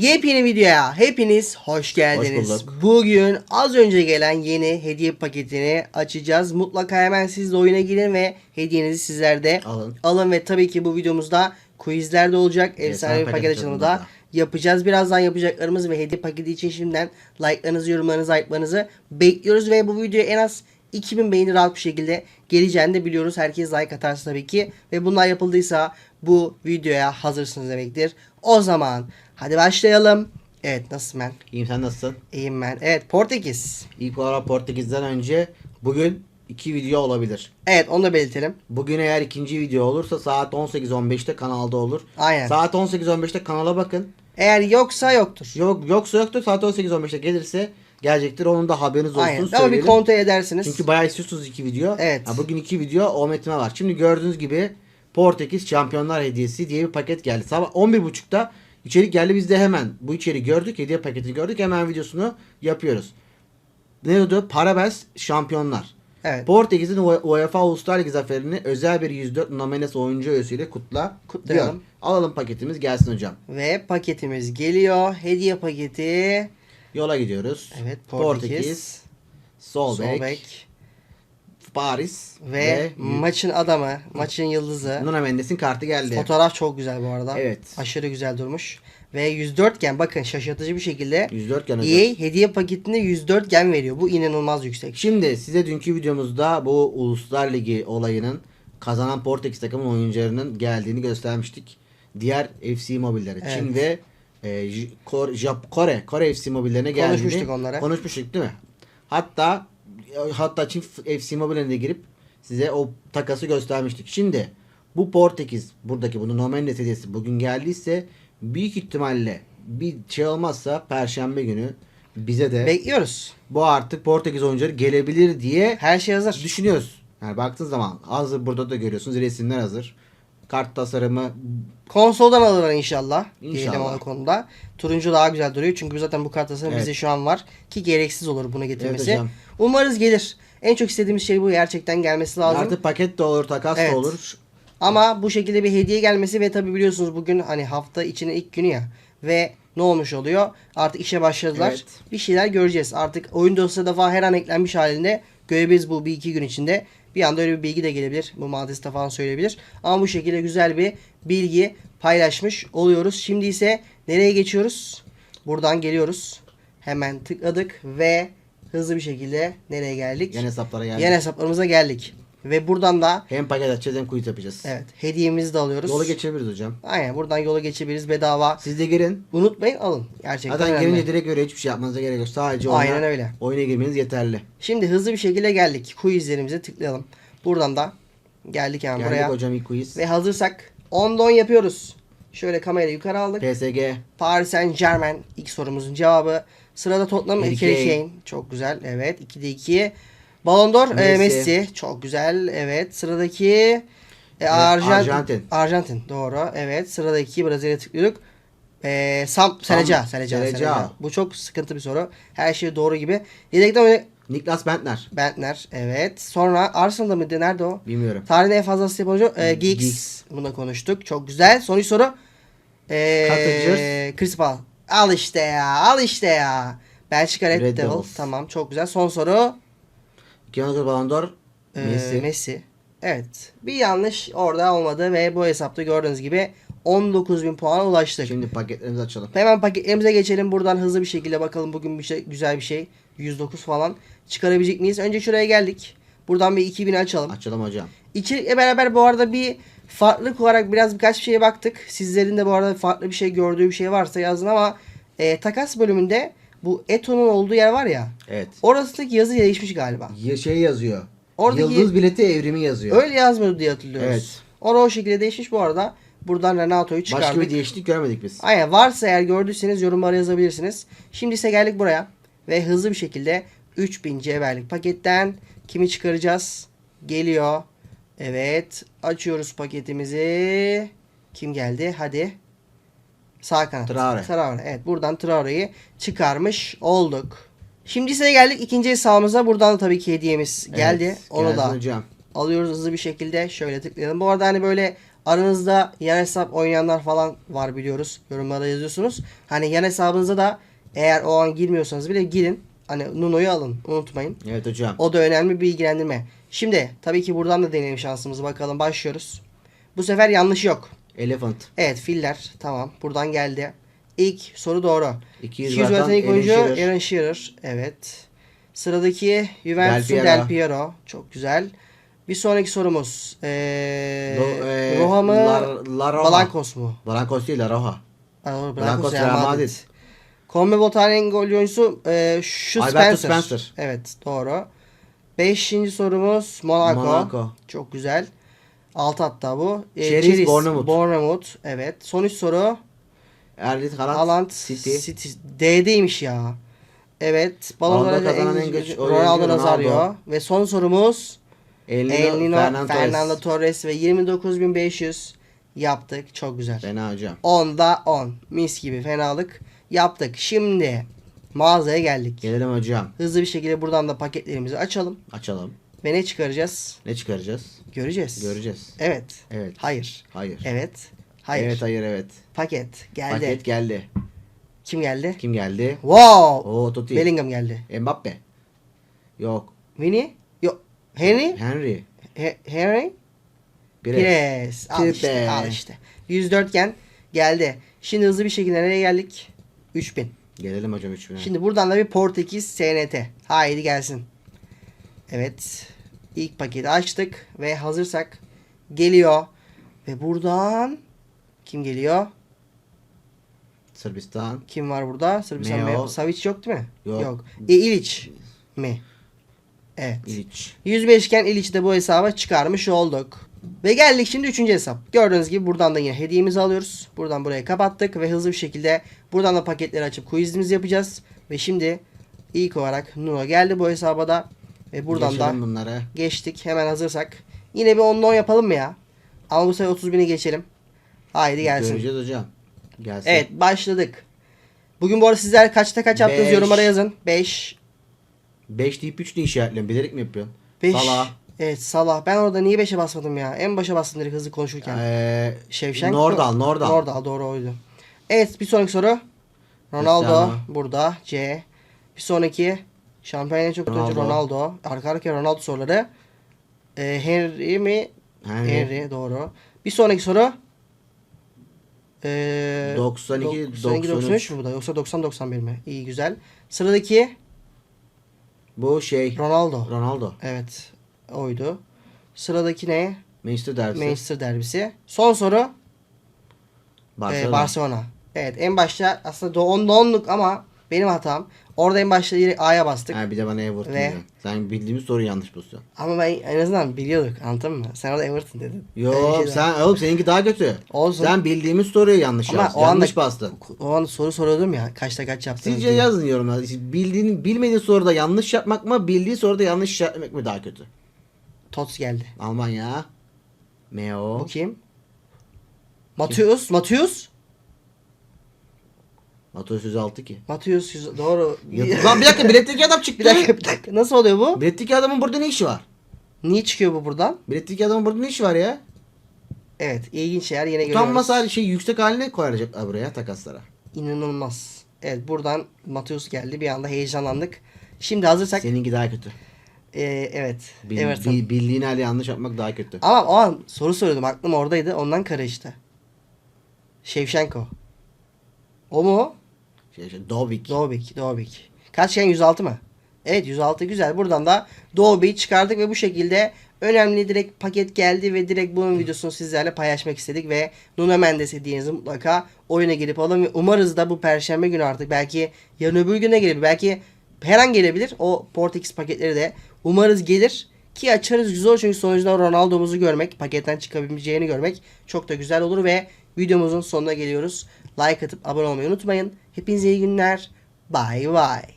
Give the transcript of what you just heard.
Yepyeni videoya hepiniz hoş geldiniz. Hoş bulduk. Bugün az önce gelen yeni hediye paketini açacağız. Mutlaka hemen siz de oyuna girin ve hediyenizi sizler de Alın. alın ve tabii ki bu videomuzda quizler de olacak. Efsane bir paket paket açılımı da açılımı da. yapacağız. Birazdan yapacaklarımız ve hediye paketi için şimdiden like'larınızı, yorumlarınızı, ayıplarınızı bekliyoruz ve bu videoya en az 2000 beğeni rahat bir şekilde geleceğini de biliyoruz. Herkes like atarsa tabii ki ve bunlar yapıldıysa bu videoya hazırsınız demektir. O zaman hadi başlayalım. Evet nasılsın ben? İyiyim sen nasılsın? İyiyim ben. Evet Portekiz. İlk olarak Portekiz'den önce bugün iki video olabilir. Evet onu da belirtelim. Bugün eğer ikinci video olursa saat 18.15'te kanalda olur. Aynen. Saat 18.15'te kanala bakın. Eğer yoksa yoktur. Yok yoksa yoktur saat 18.15'te gelirse gelecektir. Onun da haberiniz olsun Aynen. Ama bir söyleyelim. kontrol edersiniz. Çünkü bayağı istiyorsunuz iki video. Evet. Ha, bugün iki video o metime var. Şimdi gördüğünüz gibi Portekiz Şampiyonlar Hediyesi diye bir paket geldi. Sabah 11.30'da içerik geldi. Biz de hemen bu içeriği gördük. Hediye paketini gördük. Hemen videosunu yapıyoruz. Ne oldu? Parabes Şampiyonlar. Evet. Portekiz'in UEFA Uluslar Ligi zaferini özel bir 104 Nomenes oyuncu öğesiyle kutla. Kutlayalım. diyor. Alalım paketimiz gelsin hocam. Ve paketimiz geliyor. Hediye paketi. Yola gidiyoruz. Evet Portekiz. Sol bek, Sol bek. Paris Ve, maçın adamı, maçın yıldızı. Nuno Mendes'in kartı geldi. Fotoğraf çok güzel bu arada. Evet. Aşırı güzel durmuş. Ve 104 gen bakın şaşırtıcı bir şekilde 104 gen. EA hediye paketinde 104 gen veriyor. Bu inanılmaz yüksek. Şimdi size dünkü videomuzda bu Uluslar Ligi olayının kazanan Portekiz takımın oyuncularının geldiğini göstermiştik. Diğer FC mobillere. Evet. Çin ve e, J- Kor- Jap- Kore, Kore FC mobillerine geldiğini Konuşmuştuk onlara. Konuşmuştuk değil mi? Hatta hatta Çin FC mobillerine de girip size o takası göstermiştik. Şimdi bu Portekiz buradaki bunun Nomendes hediyesi bugün geldiyse büyük ihtimalle bir şey olmazsa Perşembe günü bize de Bekliyoruz. bu artık Portekiz oyuncuları gelebilir diye Her şey hazır. düşünüyoruz. Yani baktığın zaman hazır burada da görüyorsunuz resimler hazır. Kart tasarımı Konsoldan alırlar inşallah. İnşallah. O konuda. Turuncu daha güzel duruyor. Çünkü zaten bu kart tasarımı Evet. bizde şu an var. Ki gereksiz olur bunu getirmesi. hocam. Umarız gelir. En çok istediğimiz şey bu. Gerçekten gelmesi lazım. artık paket de olur takas Evet. da olur. Ama bu şekilde bir hediye gelmesi ve tabi biliyorsunuz bugün hani hafta içinin ilk günü ya. Ve ne olmuş oluyor? Artık işe başladılar. Evet. Bir şeyler göreceğiz. Artık oyun dosyada falan her an eklenmiş halinde görebiliriz bu bir iki gün içinde. Bir anda öyle bir bilgi de gelebilir. Bu Madrid'de falan söyleyebilir. Ama bu şekilde güzel bir bilgi paylaşmış oluyoruz. Şimdi ise nereye geçiyoruz? Buradan geliyoruz. Hemen tıkladık ve hızlı bir şekilde nereye geldik? Yan hesaplara geldik. Yan hesaplarımıza geldik. Ve buradan da Hem paket açacağız hem quiz yapacağız. Evet. Hediyemizi de alıyoruz. Yolu geçebiliriz hocam. Aynen buradan yola geçebiliriz bedava. Siz de girin. Unutmayın alın. Gerçekten Zaten önemli. girince direkt öyle hiçbir şey yapmanıza gerek yok. Sadece oyuna, Aynen öyle. oyuna girmeniz yeterli. Şimdi hızlı bir şekilde geldik. Quizlerimize tıklayalım. Buradan da geldik hemen Geldik buraya. hocam ilk quiz. Ve hazırsak 10'da 10 yapıyoruz. Şöyle kamerayı yukarı aldık. PSG. Paris Saint Germain ilk sorumuzun cevabı. Sırada Tottenham Harry Harry Kane. Kane. Çok güzel. Evet. 2'de 2. Ballon d'Or e, Messi. Messi. Çok güzel. Evet. Sıradaki e, Arjantin. Arjantin. Arjantin. Doğru. Evet. Sıradaki Brezilya tıklıyorduk. E, Sam Seneca. Seneca. Seneca. Seneca. Bu çok sıkıntı bir soru. Her şey doğru gibi. Yedekten oyna- Niklas Bentner. Bentner. Evet. Sonra Arsenal'da mıydı? Nerede o? Bilmiyorum. Tarihin en fazla asist yapan e, Giggs. Giggs. Bunu konuştuk. Çok güzel. Son soru. E. Chris Paul. Al işte ya. Al işte ya. Belçika Red, Red Devils. Devils. Tamam. Çok güzel. Son soru. 2019 Ballon d'Or. e, Messi. Messi. Evet. Bir yanlış orada olmadı ve bu hesapta gördüğünüz gibi 19.000 puana ulaştık. Şimdi paketlerimizi açalım. Hemen paketlerimize geçelim. Buradan hızlı bir şekilde bakalım bugün bir şey, güzel bir şey. 109 falan çıkarabilecek miyiz? Önce şuraya geldik. Buradan bir 2000 açalım. Açalım hocam. İçerikle beraber bu arada bir farklılık olarak biraz birkaç bir şeye baktık. Sizlerin de bu arada farklı bir şey gördüğü bir şey varsa yazın ama e, takas bölümünde bu Eto'nun olduğu yer var ya. Evet. Orasındaki yazı değişmiş galiba. Ya şey yazıyor. Oradaki- Yıldız bileti evrimi yazıyor. Öyle yazmıyordu diye hatırlıyoruz. Evet. Orada o şekilde değişmiş bu arada. Buradan Renato'yu çıkardık. Başka bir değişiklik görmedik biz. Aynen varsa eğer gördüyseniz yorumlara yazabilirsiniz. Şimdi ise geldik buraya. Ve hızlı bir şekilde 3000 cevherlik paketten kimi çıkaracağız? Geliyor. Evet. Açıyoruz paketimizi. Kim geldi? Hadi. Sağ kanat. Traore. Traore. Evet buradan Traore'yi çıkarmış olduk. Şimdi ise geldik ikinci hesabımıza. Buradan da tabii ki hediyemiz geldi. Evet, Onu da hocam. alıyoruz hızlı bir şekilde. Şöyle tıklayalım. Bu arada hani böyle Aranızda yan hesap oynayanlar falan var biliyoruz. Yorumlara yazıyorsunuz. Hani yan hesabınıza da eğer o an girmiyorsanız bile girin. Hani Nuno'yu alın. Unutmayın. Evet hocam. O da önemli bir bilgilendirme. Şimdi tabii ki buradan da deneyelim şansımızı. Bakalım başlıyoruz. Bu sefer yanlış yok. Elephant. Evet filler. Tamam. Buradan geldi. İlk soru doğru. 200 200 zaten ilk oyuncu Shearer. Aaron Shearer. Evet. Sıradaki Juventus'un Del Del Piero. Çok güzel. Bir sonraki sorumuz. Ee, ee, Roha mı? La- La. Balankos mu? Blancos değil La Blancos Balankos Real Madrid. Madrid. Conmebol tarihinin gol oyuncusu ee, şu Alberto Spencer. Spencer. Evet doğru. Beşinci sorumuz Monaco. Monaco. Çok güzel. Altı hatta bu. Ee, Cheriz, Cheriz, Bournemouth. Bournemouth. Evet. Son üç soru. Erling Haaland, Haaland City. City. D'deymiş ya. Evet. Balon Balonda kazanan en genç Ronaldo Nazario. Ve son sorumuz El Nino, El Nino Fernando, Fernando, Torres. Torres ve 29.500 yaptık. Çok güzel. Fena hocam. 10'da 10. Mis gibi fenalık yaptık. Şimdi mağazaya geldik. Gelelim hocam. Hızlı bir şekilde buradan da paketlerimizi açalım. Açalım. Ve ne çıkaracağız? Ne çıkaracağız? Göreceğiz. Göreceğiz. Evet. Evet. Hayır. Hayır. Evet. Hayır. Evet hayır evet. Paket geldi. Paket geldi. Kim geldi? Kim geldi? Wow. Oo Totti. Bellingham geldi. Mbappe. Yok. Vini? Yok. Henry? Henry. He- Henry? Pires. Pires. Al Pires. işte. Al işte. 104 iken geldi. Şimdi hızlı bir şekilde nereye geldik? 3000. Gelelim hocam 3000'e. Şimdi buradan da bir Portekiz SNT. Haydi gelsin. Evet. İlk paketi açtık ve hazırsak geliyor. Ve buradan kim geliyor? Sırbistan. Kim var burada? Sırbistan Meo. Savic yok değil mi? Yok. E, İliç mi? Evet. İliç. 105 iken İliç'i de bu hesaba çıkarmış olduk. Ve geldik şimdi 3. hesap. Gördüğünüz gibi buradan da yine hediyemizi alıyoruz. Buradan buraya kapattık ve hızlı bir şekilde buradan da paketleri açıp quizimizi yapacağız. Ve şimdi ilk olarak Nuno geldi bu hesaba da. Ve buradan Geçelim da bunları. geçtik. Hemen hazırsak. Yine bir 10'la 10 yapalım mı ya? Ama bu sefer 30 bini geçelim. Haydi gelsin. Göreceğiz hocam. Gelsin. Evet başladık. Bugün bu arada sizler kaçta kaç yaptınız Beş. yorumlara yazın. 5. 5 deyip 3 diye işaretliyorum. Bilerek mi yapıyorsun? 5. Salah. Evet Salah. Ben orada niye 5'e basmadım ya? En başa bastım direkt hızlı konuşurken. Ee, Şevşenko. Nordal. Nordal. Nordal doğru oydu. Evet bir sonraki soru. Ronaldo Cristiano. burada. C. Bir sonraki şampiyon en çok Ronaldo. Ronaldo. Arka arkaya Ronaldo soruları. Ee, Henry mi? Henry. Henry doğru. Bir sonraki soru. Ee, 92, 93 93 mi bu da yoksa 90 91 mi? İyi güzel. Sıradaki Bu şey. Ronaldo. Ronaldo. Evet. Oydu. Sıradaki ne? Manchester derbisi. Manchester derbisi. Son soru Barcelona. Ee, Barcelona. Evet en başta aslında 10 onluk ama benim hatam. Orada en başta direkt A'ya bastık. Ha, bir de bana Everton Ve- diyorsun. Sen bildiğimiz soru yanlış bulsun. Ama ben en azından biliyorduk anladın mı? Sen orada Everton dedin. Yok Öyle şeyler. sen oğlum seninki daha kötü. Olsun. Sen bildiğimiz soruyu yanlış Ama yazdın. o anda- Yanlış bastın. O an soru soruyordum ya kaçta kaç yaptınız Sizce diye. yazın yorumlarda. İşte Bildiğin, bilmediğin soruda yanlış yapmak mı, bildiği soruda yanlış işaretlemek mi daha kötü? Tots geldi. Almanya. Bu Meo. kim? Matius. Matius. Mateus 106 ki. Matius yüz- doğru. Ya- Lan bir dakika biletteki adam çıktı. bir dakika bir dakika. Nasıl oluyor bu? Biletteki adamın burada ne işi var? Niye çıkıyor bu buradan? Biletteki adamın burada ne işi var ya? Evet ilginç şeyler yine görüyoruz. Utanmaz hali şey yüksek haline koyacaklar buraya takaslara. İnanılmaz. Evet buradan Matius geldi. Bir anda heyecanlandık. Şimdi hazırsak Seninki daha kötü. Ee, evet. Bil, Everton. bil- bildiğin hali yanlış yapmak daha kötü. Ama o an soru soruyordum. Aklım oradaydı. Ondan karıştı. Şevşenko. O mu? Dovik. Doğbik. Doğbik. Kaç yani 106 mı? Evet 106 güzel. Buradan da Doğbik'i çıkardık ve bu şekilde önemli direkt paket geldi ve direkt bunun videosunu sizlerle paylaşmak istedik ve Nuno Mendes hediyenizi mutlaka oyuna gelip alın ve umarız da bu perşembe günü artık belki yarın öbür güne gelebilir. Belki her an gelebilir. O Portekiz paketleri de umarız gelir. Ki açarız güzel çünkü sonuçta Ronaldo'muzu görmek, paketten çıkabileceğini görmek çok da güzel olur ve videomuzun sonuna geliyoruz. Like atıp abone olmayı unutmayın. Hepinize iyi günler. Bye bye.